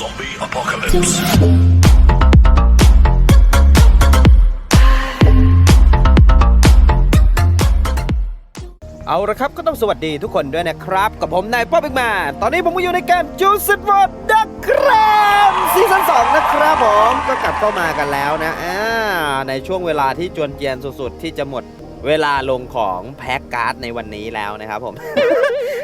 Zombie apocalypse. เอาละครับก็ต้องสวัสดีทุกคนด้วยนะครับ กับผมนายป๊อปอีกมา ตอนนี้ผมก็อยู่ในเกมจูสิตวอร์ดักครับซีซั่น2นะครับผมก็กลับเข้ามากันแล้วนะอ่าในช่วงเวลาที่จวนเจียนสุดๆ ที่จะหมดเวลาลงของแพ็กการ์ดในวันนี้แล้วนะครับผม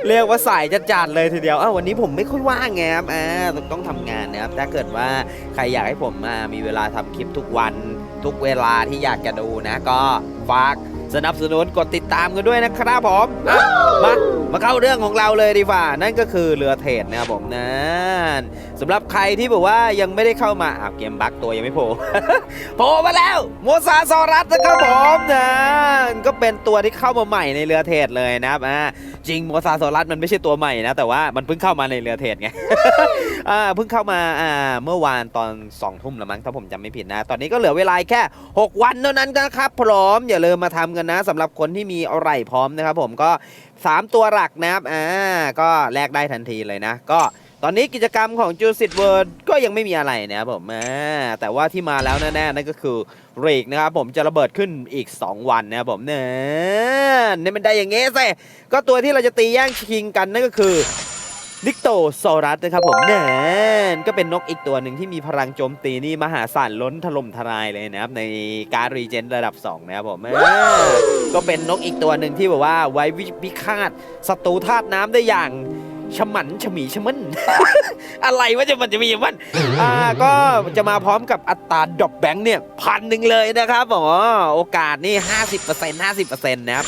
เรียกว่าสายจะจัดเลยทีเดียวอ้าววันนี้ผมไม่ค่อยว่างไงครับอ่าต้องทำงทำงานนะครับถ้าเกิดว่าใครอยากให้ผมมามีเวลาทำคลิปทุกวันทุกเวลาที่อยากจะดูนะ ก็ฝาก สนับสนุนกดติดตามกันด้วยนะครับผมอะมามาเข้าเรื่องของเราเลยดีกว่า นั่นก็คือเรือเทรดนะครับผมนั่นสำหรับใครที่บอกว่ายังไม่ได้เข้ามาอ้าวเกมบั๊กตัวยังไม่โผล่ โผล่มาแล้วโมซาซอรัสนะครับผมนะก็เป็นตัวที่เข้ามาใหม่ในเรือเทรดเลยนะครับอ่าจริงโมซาซอรัสมันไม่ใช่ตัวใหม่นะแต่ว่ามันเพิ่งเข้ามาในเรือเทรดไง อ่าเพิ่งเข้ามาอ่าเมื่อวานตอน2องทุ่มละมั้งถ้าผมจำไม่ผิดนะ ตอนนี้ก็เหลือเวลาแค่ 6 วันเท่านั้นนะครับพร้อมอย่าลืมมาทำกันนะสำหรับคนที่มีอะไรพร้อมนะครับผมก็ 3 ตัวหลักนะครับอ่าก็แลกได้ทันทีเลยนะ ก็ตอนนี้กิจกรรมของจูสิตเวิร์ดก็ยังไม่มีอะไรนะครับผมอ่าแต่ว่าที่มาแล้วแน่ๆนั่นก็คือเรกนะครับผมจะระเบิดขึ้นอีก 2 วันนะครับผมเนี่ยนี่มันได้อย่างเงี้ยสิก็ตัวที่เราจะตีแย่งชิงกันนั่นก็คือ นิกโตซอรัสนะครับผมแน่นก็เป็นนกอีกตัวหนึ่งที่มีพลังโจมตีนี่มหาศาลล้นถล่มทลายเลยนะครับ ในการรีเจนระดับ 2 นะครับผมก็เป็นนกอีกตัวหนึ่งที่แบบว่าไว้วิพิฆาตศัตรูธาตุน้ำได้อย่าง ฉมันฉมีฉมัน อะไรวะจะมันจะมีมันอ่าก็จะมาพร้อมกับอัตราดอปแบงค์เนี่ยพันหนึ่งเลยนะครับผมอ๋อโอกาสนี่50% 50%นต์ห้าสิบเปอร์เซ็นต์นะครับ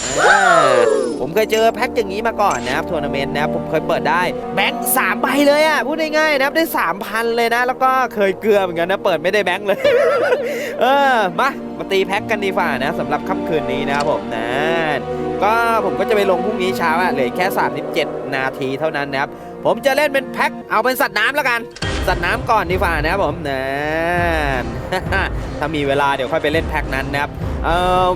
ผมเคยเจอแพ็คอย่างนี้มาก่อนนะครับทัวร์นาเมนต์นะครับผมเคยเปิดได้แบงค์สามใบเลยอะพูดง่ายๆนะครับได้สามพันเลยนะ แล้วก็เคยเกลือเหมือนกันนะเปิดไม่ได้แบงค์เลย เออมามาตีแพ็คกันดีกว่านะสำหรับค่ำคืนนี้นะครับผมนะ ก็ผมก็จะไปลงพรุ่งนี้เช้าอะเหลือแค่ 37 นาทีเท่านั้นนะครับ ผมจะเล่นเป็นแพ็คเอาเป็นสัตว์น้ำแล้วกัน สัตว์น้ำก่อนดีกว่านะครับผมนะถ้ามีเวลาเดี๋ยวค่อยไปเล่นแพ็คนั้นนะครับเอ่อ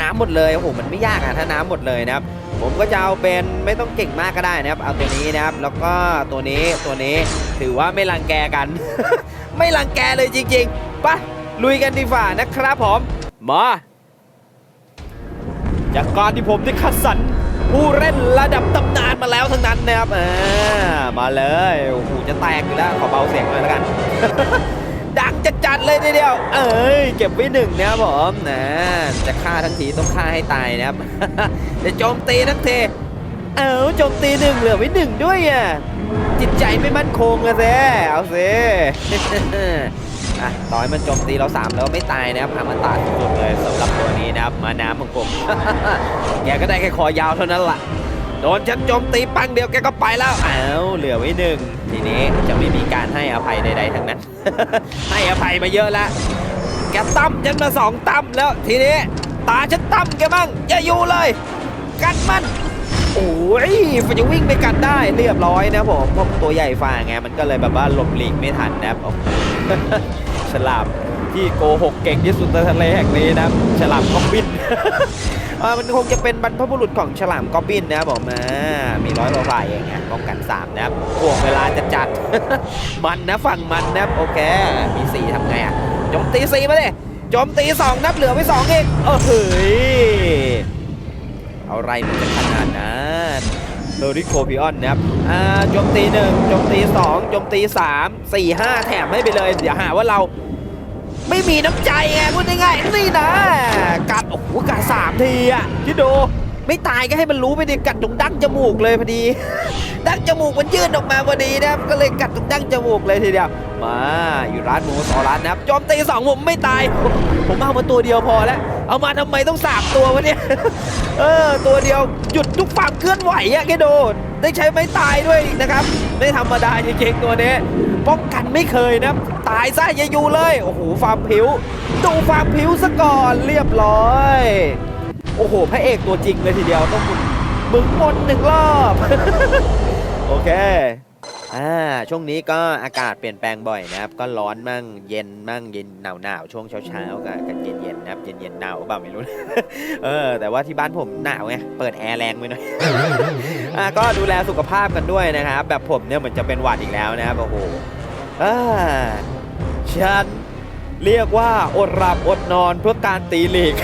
น้ำหมดเลยโอ้โหมันไม่ยากอะถ้าน้ำหมดเลยนะครับ ผมก็จะเอาเป็นไม่ต้องเก่งมากก็ได้นะครับ เอาตัวนี้นะครับ แล้วก็ตัวนี้ตัวนี้ถือว่าไม่รังแกกัน ไม่รังแกเลยจริงๆไปะลุยกันดีกว่านะครับผมมา จากการที่ผมได้คัดสรรผู้เล่นระดับตำนานมาแล้วทั้งนั้นนะครับอ่ามาเลยโอ้โหจะแตกอยู่แล้วขอเบาเสียงหน่อยแล้วกัน ดังจัดจัดเลยทีเดียว เอ้ยเก็บไว้หนึ่งนะครับผมนะจะฆ่าทั้งทีต้องฆ่าให้ตายนะครับจะโจมตีทั้งทีเอ้าโจมตีหนึ่งเหลือไว้หนึ่งด้วยอะจิตใจไม่มั่นคงอะเซเอาเซ อะต่อให้มันโจมตีเราสามแล้วไม่ตายนะครับหามันตาสุดเลยสำหรับตัวนี้นะครับมาน้ำของผม แกก็ได้แค่คอยาวเท่านั้นล่ะโดนฉันโจมตีปังเดียวแกก็ไปแล้วอ้าวเหลือไว้หนึ่งทีนี้จะไม่มีการให้อภัยใดๆทั้งนั้น ให้อภัยมาเยอะแล้วแกตั้มฉันมาสองตั้มแล้วทีนี้ตาฉันตั้มแกบ้างอย่าอยู่เลยกัดมันโอ้ยมันจะวิ่งไปกัดได้เรียบร้อยนะผมเพราะตัวใหญ่ฝ่าไงมันก็เลยแบบว่าหลบหลีกไม่ทันนะครับ ฉลามที่โกหกเก่งที่สุดในทะเลแห่งนี้นะฉลามกอบบินมันคงจะเป็นบรรพบุรุษของฉลามกอบบินนะครับผมา มีร้อยกว่าฝ่ายเองไงป้องกันสามนะครับห่วงเวลาจะจัด มันนะฝั่งมันนะโอเค มีสีทำไงอะโจมตีสีมาดิโจมตีสองนับเหลือไว้สองเองเออเฮ้ย เอาไรมันจะขนาดนั้น โดริโคพิออนนะครับอ่าโจมตีหนึ่งโจมตีสองโจมตีสามสี่ห้าแถมให้ไปเลยเดี๋ยวหาว่าเราไม่มีน้ำใจไงพูดง่ายๆนี่นะกัดโอ้โหกัดสามทีอะคิดดู ไม่ตายก็ให้มันรู้ไปดิกัดตรงดั้งจมูกเลยพอดี ดั้งจมูกมันยื่นออกมาพอดีนะครับก็เลยกัดตรงดั้งจมูกเลยทีเดียวมาอยู่ร้านหมูสองร้านนะครับโจมตีสองผมไม่ตาย ผมเอามาตัวเดียวพอแล้วเอามาทำไมต้องสามตัววะเนี่ยเออตัวเดียวหยุดทุกความเคลื่อนไหวอะแกโดดได้ใช้ไม้ตายด้วยนะครับ ไม่ธรรมดาจริงๆตัวนี้ป้องกันไม่เคยนะตายซะอย่าอยู่เลย โอ้โหฟาร์มผิว ดูฟาร์มผิวซะก่อนเรียบร้อย โอ้โห พระเอกตัวจริงเลยทีเดียวต้องหมุนมึงบนหนึ่งรอบ โอเคอ่าช่วงนี้ก็อากาศเปลี่ยนแปลงบ่อยนะครับ ก็ร้อนมั่งเย็นมั่งเย็นหนาวหนาวช่วงเช้าเช้าๆกับกับเย็นเย็นๆนะครับเย็นเย็นๆหนาวเปล่าไม่รู้ เออ แต่ว่าที่บ้านผมหนาวไงเปิดแอร์แรงไปหน่อยอ่าก็ดูแลสุขภาพกันด้วยนะครับ แบบผมเนี่ยเหมือนจะเป็นหวัดอีกแล้วนะครับโอ้โหอ่าฉันเรียกว่าอดหลับอดนอนเพื่อการตีหลีก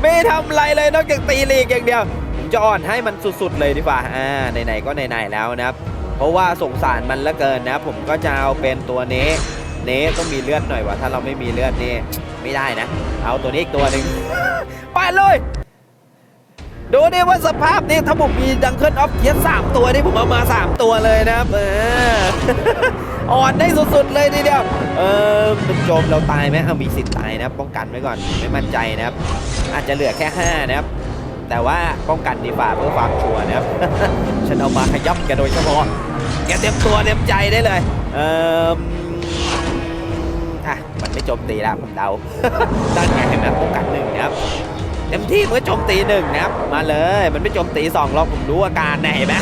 ไม่ทำอะไรเลยนอกจากตีลีกอย่างเดียวผมจะอ่อนให้มันสุดๆเลยดีกว่าอ่าไหนๆก็ไหนๆแล้วนะครับ เพราะว่าสงสารมันละเกินนะ ผมก็จะเอาเป็นตัวเนเนต้องมีเลือดหน่อยว่ะถ้าเราไม่มีเลือดนี่ไม่ได้นะ เอาตัวนี้อีกตัวหนึ่งไปเลย ดูดิว่าสภาพนี่ถ้าผมมีดังเคิลออฟเทียสามตัวนี่ผมเอามา 3 ตัวเลยนะครับเอออ่อนได้สุดๆเลยทีเดียว เออมันโจมเราตายไหมเอามีสิทธิ์ตายนะครับ ป้องกันไว้ก่อนไม่มั่นใจนะครับ อาจจะเหลือแค่ 5 นะครับ แต่ว่าป้องกันดีฝ่าเพื่อความชัวร์นะครับ ฉันเอามาขยับแกโดยเฉพาะแกเตรียมตัวเตรียมใจได้เลย เอออะมันไม่โจมตีแล้วผมเดาตั้งไงให้มันป้องกันหนึ่งนะครับ เต็มที่มันก็โจมตีหนึ่งนะครับ มาเลย มันไม่โจมตีสองหรอกผมรู้อาการนะเห็นไหม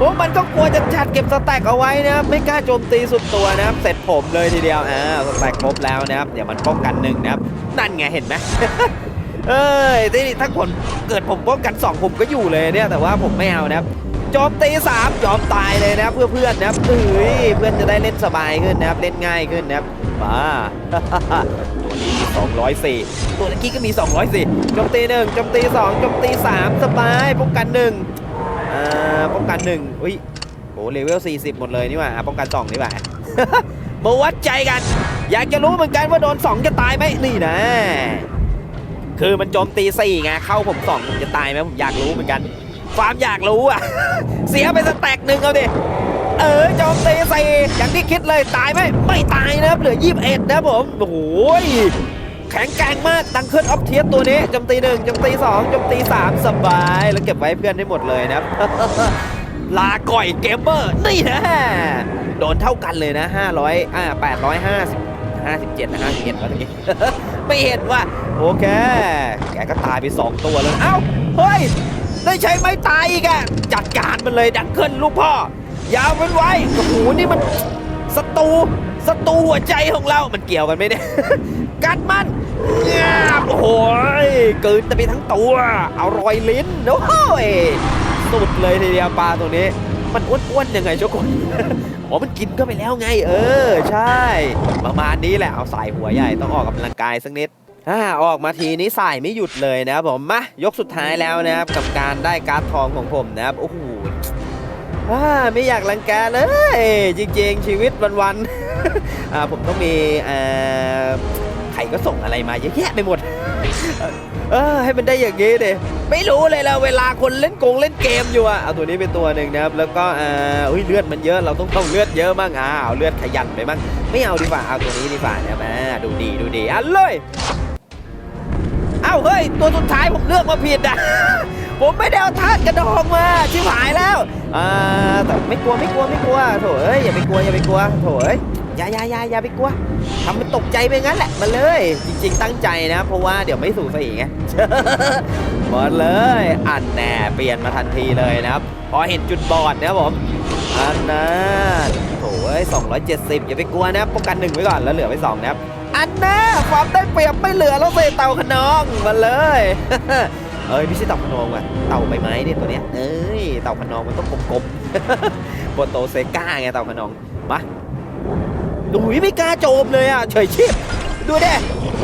พวกมันก็กลัวจะจัดเก็บสแต็กเอาไว้นะครับ ไม่กล้าโจมตีสุดตัวนะครับ เสร็จผมเลยทีเดียวอ่าสแต็กครบแล้วนะครับ เดี๋ยวมันป้องกันหนึ่งนะครับ นั่นไงเห็นไหมเอ้ยที่ถ้าคนเกิดผมป้องกันสองผมก็อยู่เลยเนี่ย แต่ว่าผมไม่เอานะครับโจมตีสามยอมตายเลยนะเพื่อเพื่อนนะครับเอ้ยเพื่อนจะได้เล่นสบายขึ้นนะครับ เล่นง่ายขึ้นนะครับมา ตัวนี้มี204 ตัวเมื่อกี้ก็มี 204โจมตีหนึ่งโจมตีสองโจมตีสามสบายป้องกันหนึ่งอ่าป้องกันหนึ่งอุ้ยโอ้เลเวล 40 หมดเลยนี่หว่าอะป้องกันสองนี่หว่ามาวัดใจกัน อยากจะรู้เหมือนกันว่าโดนสองจะตายไหมนี่นะ คือมันโจมตีสี่ไงเข้าผมสองผมจะตายไหมผมอยากรู้เหมือนกันความอยากรู้อะ เสียไปสแต็กหนึ่งเอาดิ เออโจมตีใส่อย่างที่คิดเลยตายไหมไม่ตายนะครับเหลือยี่สิบเอ็ดนะผมโอ้โหแข็งแกร่งมากดังขึ้นออฟเทียตัวนี้จมตีหนึ่งจมตีสองจมตีสามสบาย แล้วเก็บไว้เพื่อนได้หมดเลยนะครับลาก่อยเกมเมอร์ นี่นะโดนเท่ากันเลยนะ 500อ่า850 57นะ51แล้วตะกี้ไม่เห็นว่า โอเค แกก็ตายไป 2 ตัวเลยเอ้า เฮ้ย ได้ใช้ไม้ตายอีกอะจัดการมันเลยดังเกิลลูกพ่อ ยาวมันไว้โอ้โหนี่มันศัตรูศัตรูหัวใจของเรา มันเกี่ยวกันไหมเนี่ย กัดมันงาบโอ้โหยกลืนจะไปทั้งตัว เอารอยลิ้นโอ้ยสุดเลยทีเดียวปลาตัวนี้ มันอ้วนๆยังไงทุกคนอ๋อมันกินก็ไปแล้วไง เออ ใช่ ประมาณนี้แหละ เอาสายหัวใหญ่ต้องออกกำลังกายสักนิดอ่าออกมาทีนี้สายไม่หยุดเลยนะครับผมมายกสุดท้ายแล้วนะครับกับการได้การ์ดทองของผมนะครับโอ้โห ไม่อยากรังแกเลย จริงๆ ชีวิตวันๆผมต้องมีเอ่อใครก็ส่งอะไรมาเยอะแยะไปหมด เออให้มันได้อย่างงี้ดิไม่รู้เลยละเวลาคนเล่นกงเล่นเกมอยู่อะเอาตัวนี้เป็นตัวหนึ่งนะครับ แล้วก็อ่าอุ้ยเลือดมันเยอะเราต้องต้องเลือดเยอะบ้างอ่าเอาเลือดขยันไปบ้างไม่เอาดีกว่าเอาตัวนี้ดีกว่านะมาดูดีดูดีอะเลยเอ้าเฮ้ยตัวสุดท้ายผมเลือกมาผิดอะ ผมไม่ได้เอาธาตุกระดองมาชิบหายแล้วอ่าแต่ไม่กลัวไม่กลัวไม่กลัวโถเอ้ยอย่าไปกลัวอย่าไปกลัวโถเอ้ยอย่าอย่าอย่าอย่าไปกลัวทำมันตกใจไปงั้นแหละมาเลย จริง ๆ ตั้งใจนะ เพราะว่าเดี๋ยวไม่สูสีไงหมดเลยอันแน่เปลี่ยนมาทันทีเลยนะครับ พอเห็นจุดบอดนะครับผมอันนั้นโถเอ้ย270อย่าไปกลัวนะครับป้องกันหนึ่งไว้ก่อนแล้วเหลือไว้สองนะครับอันน่าความได้เปรียบไม่เหลือแล้วเซเตาขนองมาเลย เอ้ยไม่ใช่เต่าขนองว่ะเต่าใบไม้เนี่ยตัวเนี้ยเอ้ยเต่าขนองมันต้องกลมๆโปโตเซก้าไงเต่าขนองมาดูไม่กล้าโจมเลยอะเฉยชิบดูเด้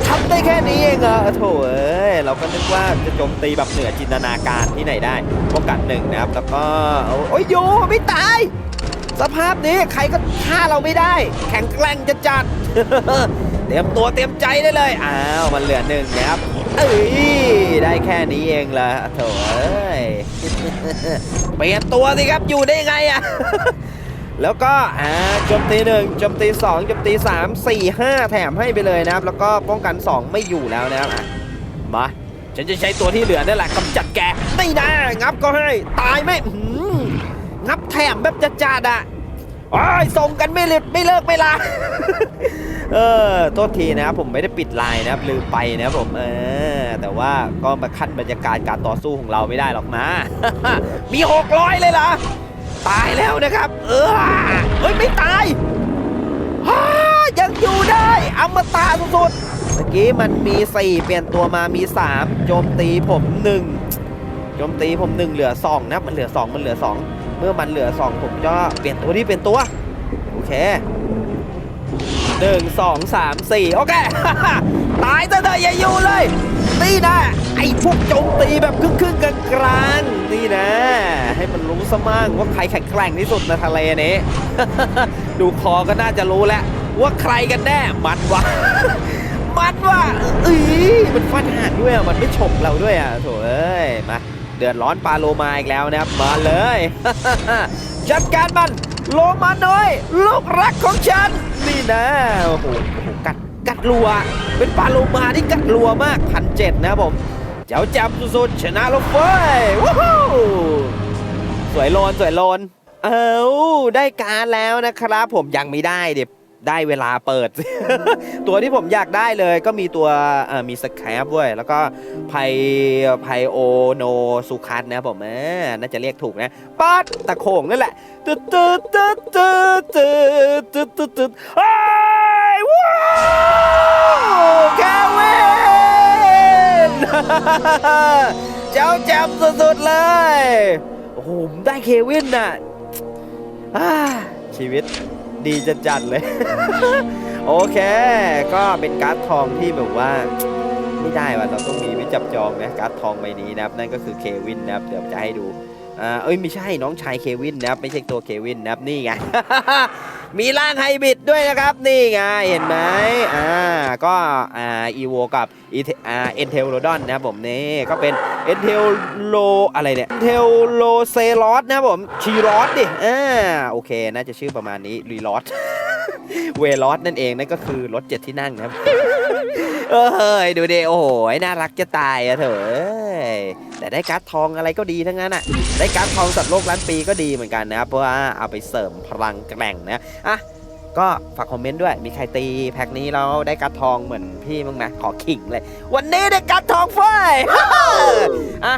ทำได้แค่นี้เองเหรอโถเอ้ยเราก็นึกว่าจะโจมตีแบบเหนือจินตนาการที่ไหนได้ป้องกันหนึ่งนะครับแล้วก็โอ้ยโยไม่ตาย สภาพนี้ใครก็ฆ่าเราไม่ได้ แข็งแกร่งจะจัดเตรียมตัวเตรียมใจได้เลยอ้าวมันเหลือหนึ่งนะครับ เอ้ยได้แค่นี้เองละโถเอ้ยเปลี่ยนตัวสิครับอยู่ได้ไงอะแล้วก็อ่าโจมตีหนึ่งโจมตีสองโจมตีสามสี่ห้าแถมให้ไปเลยนะครับ แล้วก็ป้องกันสองไม่อยู่แล้วนะครับมาฉันจะใช้ตัวที่เหลือนั่นแหละกำจัดแกไม่นะงับก็ให้ตายไหมหืองับแถมแบบจะจัดๆอะ โอ้ยส่งกันไม่เลิกไม่เลิกไม่ลา เออ โทษทีนะครับผมไม่ได้ปิดไลน์นะครับลืมไปนะครับผมเออ แต่ว่าก็มาขั้นบรรยากาศการต่อสู้ของเราไม่ได้หรอกนะ มีหกร้อยเลยเหรอ ตายแล้วนะครับ เออเฮ้ยไม่ตายฮ่ายังอยู่ได้อมตะสุดๆเมื่อกี้มันมี 4 เปลี่ยนตัวมามี 3 โจมตีผม 1 โจมตีผม 1 เหลือ 2 นะ มันเหลือ 2 มันเหลือ 2 เมื่อมันเหลือ 2 ผมจะเปลี่ยนตัวที่เป็นตัว โอเคหนึ่งสองสามสี่โอเค ตายซะเถอะอย่าอยู่เลย นี่นะ ไอ้พวกโจมตีแบบครึ่งครึ่งๆกลางกลางนี่นะ ให้มันรู้ซะมั่งว่าใครแข็งแกร่งที่สุดในทะเลนี้ ดูคอก็น่าจะรู้แล้ว ว่าใครกันแน่ มันวะ มันวะอ้ยมันฟันหักด้วยอะ มันไม่ฉกเราด้วยอะโถเอ้ย มา เดือดร้อนปลาโลมาอีกแล้วนะครับ มาเลย จัดการมัน โลมาน้อย ลูกรักของฉัน นี่นะ โอ้โหกัดกัดรัว เป็นปลาโลมาที่กัดรัวมากพันเจ็ดนะครับผม เจ้าจำสุดๆชนะลงไปว้าวสวยโลนสวยโลน เอ้าได้การแล้วนะครับ ผมยังไม่ได้เดี๋ยว ได้เวลาเปิด ตัวที่ผมอยากได้เลยก็มีตัวมีสแครปด้วย แล้วก็ไพไพโอโนซูคัสนะผมน่าจะเรียกถูกนะปัดตะโขงนั่นแหละตึ๊ดตึ๊ดตึ๊ดตึ๊ดตึ๊ดตึ๊ดตึ๊ดตึ๊ดเฮ้ว้าวแควินเจ้าแจมสุดๆเลย โอ้โหได้เควินน่ะชีวิต ดีจัดจัดๆเลย โอเค ก็เป็นการ์ดทองที่แบบว่าไม่ได้ว่ะเราต้องมีไว้จับจองนะการ์ดทองใบนี้นะครับ นั่นก็คือเควินนะครับ เดี๋ยวจะให้ดูอ่าเอ้ยไม่ใช่น้องชายเควินนะครับ ไม่ใช่ตัวเควินนะครับนี่ไง มีร่างไฮบริดด้วยนะครับ นี่ไง เห็นไหมอ่าก็อ่าอีโวกับอีอ่าเอ็นเทลโรดอนนะครับผมนี่ก็เป็นเอ็นเทลโลอะไรเนี่ยเทลโลเซลอสนะครับผมชีรอสดิอ่าโอเค น่าจะชื่อประมาณนี้รีลอสเวลอสนั่นเองนั่นก็คือรถเจ็ดที่นั่งนะครับ เอ้ยดูดิโอ้โหน่ารักจะตายอะเถอะ แต่ได้การ์ดทองอะไรก็ดีทั้งนั้นอะได้การ์ดทองสัตว์โลกล้านปีก็ดีเหมือนกันนะครับเพราะว่าเอาไปเสริมพลังแกร่งนะอะก็ฝากคอมเมนต์ด้วย มีใครตีแพ็คนี้แล้วได้การ์ดทองเหมือนพี่มั้งนะ ขอขิงเลย วันนี้ได้การ์ดทองเฟ้ยอะ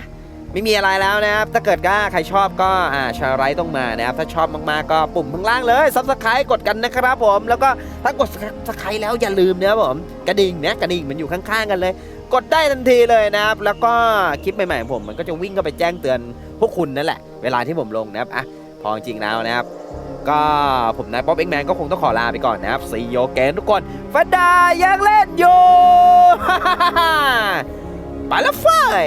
ไม่มีอะไรแล้วนะครับ ถ้าเกิดว่าใครชอบก็อ่าชาไรต้องมานะครับ ถ้าชอบมากๆก็ปุ่มข้างล่างเลยซับสไครต์กดกันนะครับผม แล้วก็ถ้ากดซับสไครต์แล้วอย่าลืมนะครับผม กระดิ่งนะกระดิ่งมันอยู่ข้างๆกันเลย กดได้ทันทีเลยนะครับ แล้วก็คลิปใหม่ๆของผมมันก็จะวิ่งเข้าไปแจ้งเตือนพวกคุณนั่นแหละ เวลาที่ผมลงนะครับอะพอจริงๆแล้วนะครับ ก็ผมนายป๊อปเอ็กแมนก็คงต้องขอลาไปก่อนนะครับซีโยแกนทุกคนฟันดายังเล่นอยู่ ไปแล้วเฟย